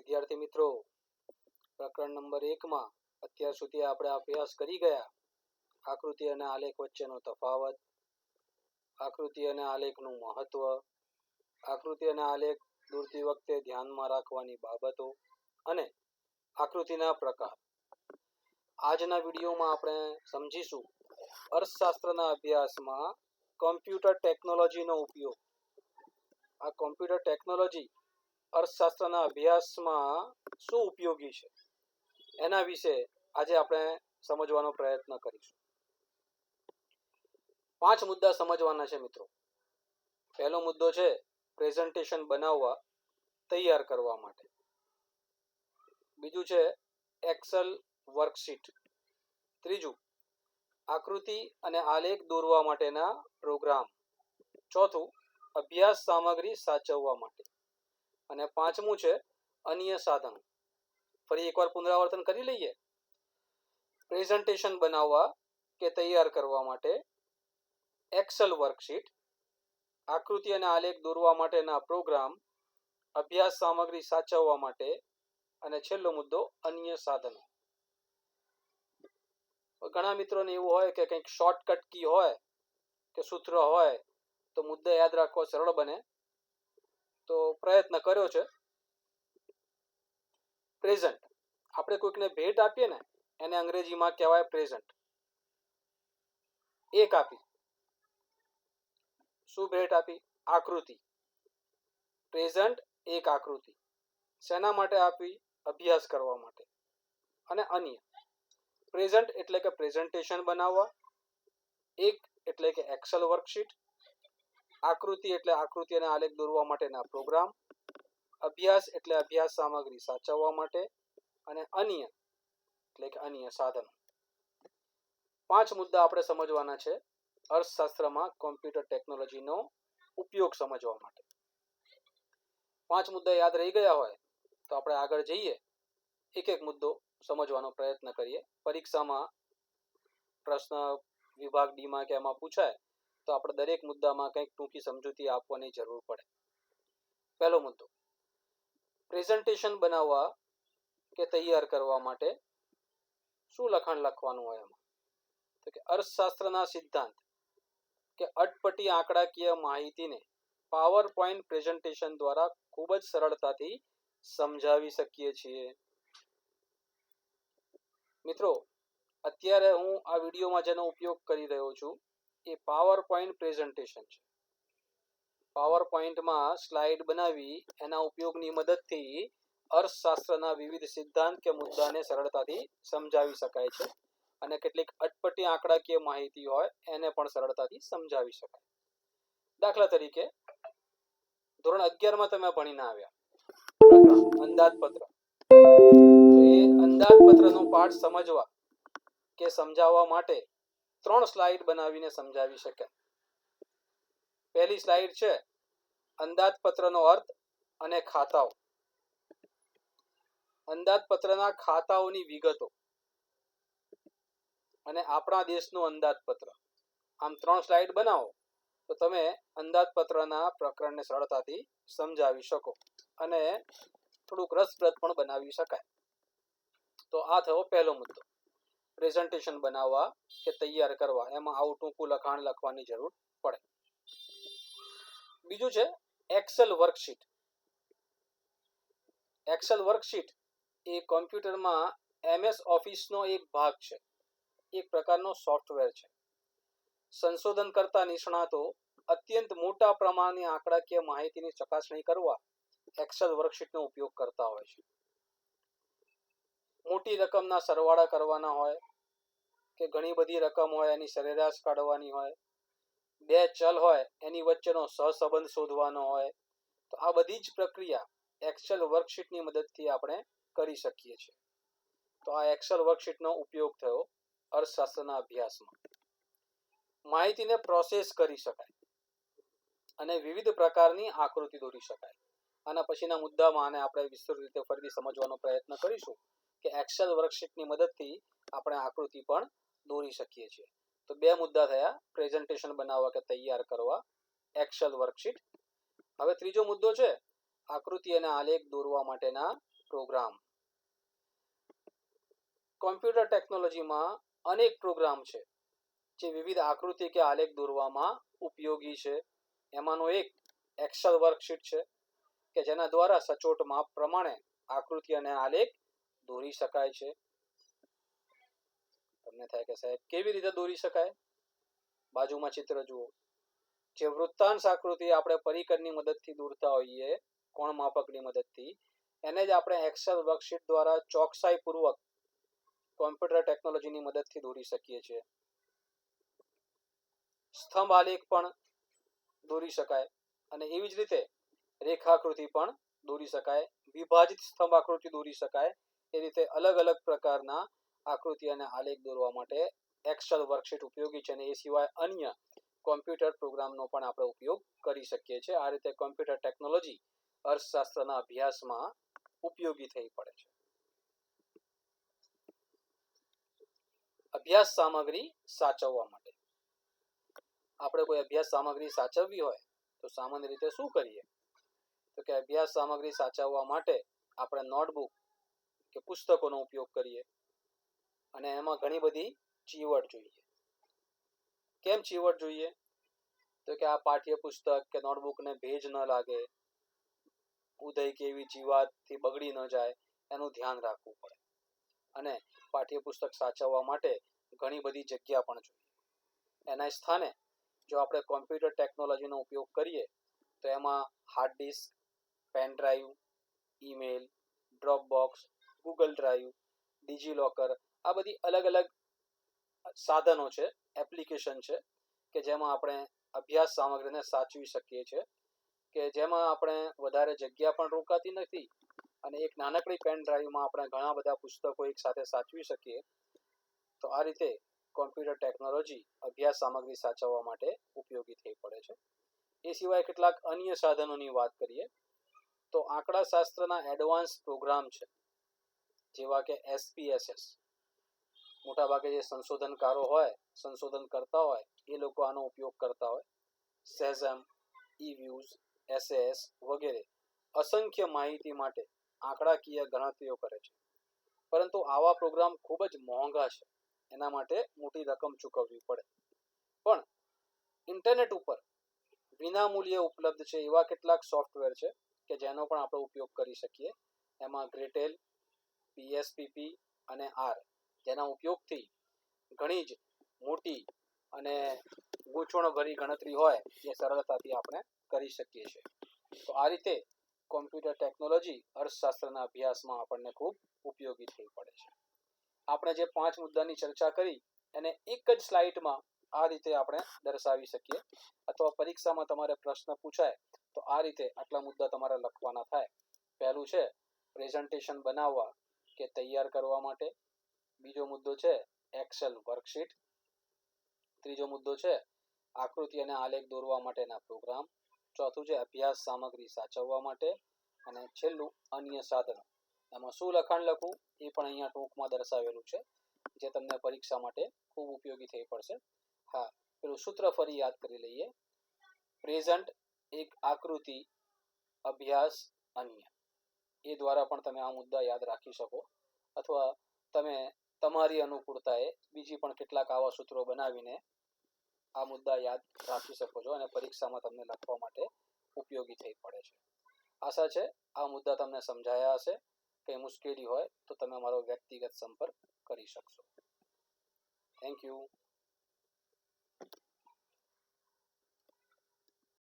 વિદ્યાર્થી મિત્રો, પ્રકરણ નંબર એકમાં અત્યાર સુધી આપણે અભ્યાસ કરી ગયા. આકૃતિ અને આલેખ વચ્ચેનો તફાવત, આકૃતિ અને આલેખનું મહત્વ, આકૃતિ અને આલેખ દોરતી વખતે ધ્યાનમાં રાખવાની બાબતો અને આકૃતિના પ્રકાર. આજના વિડીયોમાં આપણે સમજીશું અર્થશાસ્ત્રના અભ્યાસમાં કોમ્પ્યુટર ટેકનોલોજીનો ઉપયોગ. આ કોમ્પ્યુટર ટેકનોલોજી અર્થશાસ્ત્રના અભ્યાસમાં શું ઉપયોગી છે? એના વિશે આજે આપણે સમજવાનો પ્રયત્ન કરીશું. પાંચ મુદ્દા સમજવાના છે મિત્રો. પહેલો મુદ્દો છે પ્રેઝન્ટેશન બનાવવા તૈયાર કરવા માટે. બીજું છે એક્સેલ વર્કશીટ ત્રીજું, આકૃતિ અને આલેખ દોરવા માટેના પ્રોગ્રામ ચોથું, અભ્યાસ સામગ્રી સાચવવા માટે. અને પાંચમું છે, અન્ય સાધન. ફરી એકવાર પુનરાવર્તન કરી લઈએ. પ્રેઝન્ટેશન બનાવવા કે તૈયાર કરવા માટે એક્સેલ વર્કશીટ, આકૃતિ અને આલેખ દોરવા માટેના પ્રોગ્રામ, અભ્યાસ સામગ્રી સાચવવા માટે અને છેલ્લો મુદ્દો, અન્ય સાધનો. ઘણા મિત્રોને એવું હોય કે કંઈક શોર્ટકટ કી હોય, કે સૂત્ર હોય, તો મુદ્દા યાદ રાખવો સરળ બને. તો પ્રયત્ન કર્યો છે. પ્રેઝન્ટ આપણે કોઈકને ભેટ આપીએ ને, એને અંગ્રેજીમાં કહેવાય પ્રેઝન્ટ એક આપી. શું ભેટ આપી? આકૃતિ. પ્રેઝન્ટ એક આકૃતિ. શેના માટે આપી? અભ્યાસ કરવા માટે. અને અન્ય. પ્રેઝન્ટ એટલે કે પ્રેઝન્ટેશન બનાવવા. એક એટલે કે એક્સેલ વર્કશીટ આકૃતિ એટલે આકૃતિ અને આલેખ દોરવા માટેના પ્રોગ્રામ, અભ્યાસ એટલે અભ્યાસ સામગ્રી સાચવવા માટે અને અન્ય, એટલે કે અન્ય સાધનો. પાંચ મુદ્દા આપણે સમજવાના છે અર્થશાસ્ત્રમાં કોમ્પ્યુટર ટેકનોલોજીનો ઉપયોગ સમજવા માટે. પાંચ મુદ્દા યાદ રહી ગયા હોય તો આપણે આગળ જઈએ. એક એક મુદ્દો સમજવાનો પ્રયત્ન કરીએ. પરીક્ષામાં પ્રશ્ન વિભાગ ડીમાં કે એમાં પૂછાય? તો આપણે દરેક મુદ્દામાં કંઈક ટૂંકી સમજૂતી આપવાની જરૂર પડે. પહેલો મુદ્દો. પ્રેઝન્ટેશન બનાવવા કે તૈયાર કરવા માટે શું લખાણ લખવાનું હોય એમાં? તો કે અર્થશાસ્ત્રના સિદ્ધાંત કે અટપટી આંકડાકીય માહિતીને પાવર પોઈન્ટ પ્રેઝન્ટેશન દ્વારા ખૂબ જ સરળતાથી સમજાવી શકીએ છીએ. મિત્રો, અત્યારે હું આ વિડીયોમાં જેનો ઉપયોગ કરી રહ્યો છું એ પાવર પ્રેઝન્ટેશન છે. પાવર પોઈન્ટમાં સ્લાઇડ બનાવી એના ઉપયોગની મદદથી અર્થશાસ્ત્રના વિવિધ સિદ્ધાંત કે મુદ્દાને સરળતાથી સમજાવી શકાય છે અને કેટલીક અટપટી આંકડાકીય માહિતી હોય એને પણ સરળતાથી સમજાવી શકાય. દાખલા તરીકે, ધોરણ અગિયારમાં તમે ભણીને આવ્યા. અંદાજપત્ર. એ અંદાજપત્રનો પાઠ સમજવા કે સમજાવવા માટે ત્રણ સ્લાઇડ બનાવીને સમજાવી શકે. પહેલી સ્લાઇડ છે, અંદાજપત્રનો અર્થ અને ખાતાઓ. અંદાજપત્રના ખાતાઓની વિગતો અને આપણા દેશનું અંદાજપત્ર. આમ ત્રણ સ્લાઇડ બનાવો, તો તમે અંદાજપત્રના પ્રકરણને સરળતાથી સમજાવી શકો અને થોડુંક રસપ્રદ પણ બનાવી શકાય. તો આ થયો પહેલો મુદ્દો. પ્રેઝન્ટેશન બનાવવા કે તૈયાર કરવા એમાં આવું ટૂંકું લખાણ લખવાની જરૂર પડે બીજું છે એક્સેલ વર્કશીટ એક્સેલ વર્કશીટ એ કોમ્પ્યુટરમાં એમએસ ઓફિસનો એક ભાગ છે એક પ્રકારનો સોફ્ટવેર છે સંશોધન કરતા નિષ્ણાતો અત્યંત મોટા પ્રમાણની આંકડાકીય માહિતીની ચકાસણી કરવા એક્સેલ વર્કશીટનો ઉપયોગ કરતા હોય છે મોટી રકમના સરવાળા કરવાના હોય કે ઘણી બધી રકમ હોય, એની સરેરાશ કાઢવાની હોય, બે ચલ હોય, એની વચ્ચેનો સહસંબંધ શોધવાનો હોય, તો આ બધી જ પ્રક્રિયા એક્સેલ વર્કશીટની મદદથી આપણે કરી શકીએ છીએ. તો આ એક્સેલ વર્કશીટનો ઉપયોગ થયો અર્થશાસ્ત્રના અભ્યાસમાં. માહિતીને પ્રોસેસ કરી શકાય અને વિવિધ પ્રકારની આકૃતિ દોરી શકાય. આના પછીના મુદ્દામાં આને આપણે વિસ્તૃત રીતે ફરીથી સમજવાનો પ્રયત્ન કરીશું કે એક્સેલ વર્કશીટની મદદથી આપણે આકૃતિ પણ દોરી શકીએ છીએ. તો બે મુદ્દા થયા. પ્રેઝન્ટેશન બનાવવા કે તૈયાર કરવા. એક્સેલ વર્કશીટ હવે ત્રીજો મુદ્દો છે, આકૃતિ અને આલેખ દોરવા માટેના પ્રોગ્રામ કોમ્પ્યુટર ટેકનોલોજીમાં અનેક પ્રોગ્રામ છે, જે વિવિધ આકૃતિ કે આલેખ દોરવામાં ઉપયોગી છે. એમાંનો એક એક્સેલ વર્કશીટ છે, કે જેના દ્વારા સચોટ માપ પ્રમાણે આકૃતિ અને આલેખ દોરી શકાય છે. તમને થાય કે સાહેબ, કેવી રીતે દોરી શકાય? બાજુમાં ચિત્ર જુઓ. જે વૃત્તાંશ આકૃતિ આપણે પરિકરની મદદથી દોરતા હોઈએ, કોણ માપકની મદદથી, એને જ આપણે એક્સેલ વર્કશીટ દ્વારા ચોકસાઈપૂર્વક કોમ્પ્યુટર ટેકનોલોજીની મદદથી દોરી શકીએ છીએ. સ્તંભ આલેખ પણ દોરી શકાય અને એવી જ રીતે રેખાકૃતિ પણ દોરી શકાય. વિભાજિત સ્તંભ આકૃતિ દોરી શકાય. એ રીતે અલગ અલગ પ્રકારના આકૃતિ અને આલેખ દોરવા માટે એક્સેલ વર્કશીટ ઉપયોગી છે અને એ સિવાય અન્ય કોમ્પ્યુટર પ્રોગ્રામનો પણ આપણે ઉપયોગ કરી શકીએ છીએ. આ રીતે કોમ્પ્યુટર ટેકનોલોજી અર્થશાસ્ત્રના અભ્યાસમાં ઉપયોગી થઈ પડે છે. અભ્યાસ સામગ્રી સાચવવા માટે. આપણે કોઈ અભ્યાસ સામગ્રી સાચવવી હોય તો સામાન્ય રીતે શું કરીએ? તો કે અભ્યાસ સામગ્રી સાચવવા માટે આપણે નોટબુક કે પુસ્તકોનો ઉપયોગ કરીએ. અને એમાં ઘણી બધી ચીવટ જોઈએ. કેમ ચીવટ જોઈએ? તો કે આ પાઠ્યપુસ્તક કે નોટબુકને ભેજ ન લાગે, ઉદય કે એવી જીવાતથી બગડી ન જાય, એનું ધ્યાન રાખવું પડે. અને પાઠ્યપુસ્તક સાચવવા માટે ઘણી બધી જગ્યા પણ જોઈએ. એના સ્થાને જો આપણે કોમ્પ્યુટર ટેકનોલોજીનો ઉપયોગ કરીએ, તો એમાં hard disk pen drive email Dropbox Google Drive DigiLocker આ બધી અલગ અલગ સાધનો છે એપ્લિકેશન છે, કે જેમાં આપણે અભ્યાસ સામગ્રીને સાચવી શકીએ છીએ, કે જેમાં આપણે વધારે જગ્યા પણ રોકાતી નથી અને એક નાનકડી પેન ડ્રાઈવમાં આપણે ઘણા બધા પુસ્તકો એક સાથે સાચવી શકીએ, તો આ રીતે કોમ્પ્યુટર ટેકનોલોજી અભ્યાસ સામગ્રી સાચવવા માટે ઉપયોગી થઈ પડે છે. એ સિવાય કેટલાક અન્ય સાધનોની વાત કરીએ, તો આંકડા શાસ્ત્રના એડવાન્સ પ્રોગ્રામ છે, જેવા કે એસપીએસએસ મોટાભાગે જે સંશોધનકારો હોય સંશોધન કરતા હોય, એ લોકો આનો ઉપયોગ કરતા હોય. સેઝમ ઈ વ્યૂઝ એસએસ વગેરે અસંખ્ય માહિતી માટે આંકડાકીય ગણતરીઓ કરે છે. પરંતુ આવા પ્રોગ્રામ ખૂબ જ મોંઘા છે. એના માટે મોટી રકમ ચૂકવવી પડે. પણ ઇન્ટરનેટ ઉપર વિનામૂલ્યે ઉપલબ્ધ છે એવા કેટલાક સોફ્ટવેર છે કે જેનો પણ આપણે ઉપયોગ કરી શકીએ. એમાં ગ્રેટેલ પીએસપીપી અને આર. જેના ઉપયોગથી ઘણી જ મોટી અને ગૂંચવણભરી ગણતરી હોય એ સરળતાથી આપણે કરી શકીએ છીએ. તો આ રીતે કોમ્પ્યુટર ટેકનોલોજી અર્થશાસ્ત્રના અભ્યાસમાં આપણને ખૂબ ઉપયોગી થઈ પડે છે. આપણે જે પાંચ મુદ્દાની ચર્ચા કરી, એને એક જ સ્લાઇડમાં આ રીતે આપણે દર્શાવી શકીએ. અથવા પરીક્ષામાં તમારે પ્રશ્ન પૂછાય, તો આ રીતે આટલા મુદ્દા તમારે લખવાના થાય. પહેલું છે, પ્રેઝન્ટેશન બનાવવા કે તૈયાર કરવા માટે. બીજો મુદ્દો છે એક્સેલ વર્કશીટ ત્રીજો મુદ્દો છે આકૃતિ અને આલેખ દોરવા માટેના પ્રોગ્રામ ચોથું છે અભ્યાસ સામગ્રી સાચવવા માટે. અને છેલ્લું અન્ય સાધનો. એમાં શું લખાણ લખવું એ પણ અહીંયા ટૂંકમાં દર્શાવેલું છે, જે તમને પરીક્ષા માટે ખૂબ ઉપયોગી થઈ પડશે. હા, પેલું સૂત્ર ફરી યાદ કરી લઈએ. પ્રેઝન્ટ એક આકૃતિ, અભ્યાસ, અન્ય. એ દ્વારા પણ તમે આ મુદ્દા યાદ રાખી શકો. અથવા તમે તમારી અનુકૂળતાએ બીજી પણ કેટલાક આવા સૂત્રો બનાવીને આ મુદ્દા યાદ રાખી શકો છો અને પરીક્ષામાં તમને લખવા માટે ઉપયોગી થઈ પડે છે. આશા છે આ મુદ્દા તમને સમજાયા હશે. કંઈ મુશ્કેલી હોય તો તમે મારો વ્યક્તિગત સંપર્ક કરી શકશો. Thank you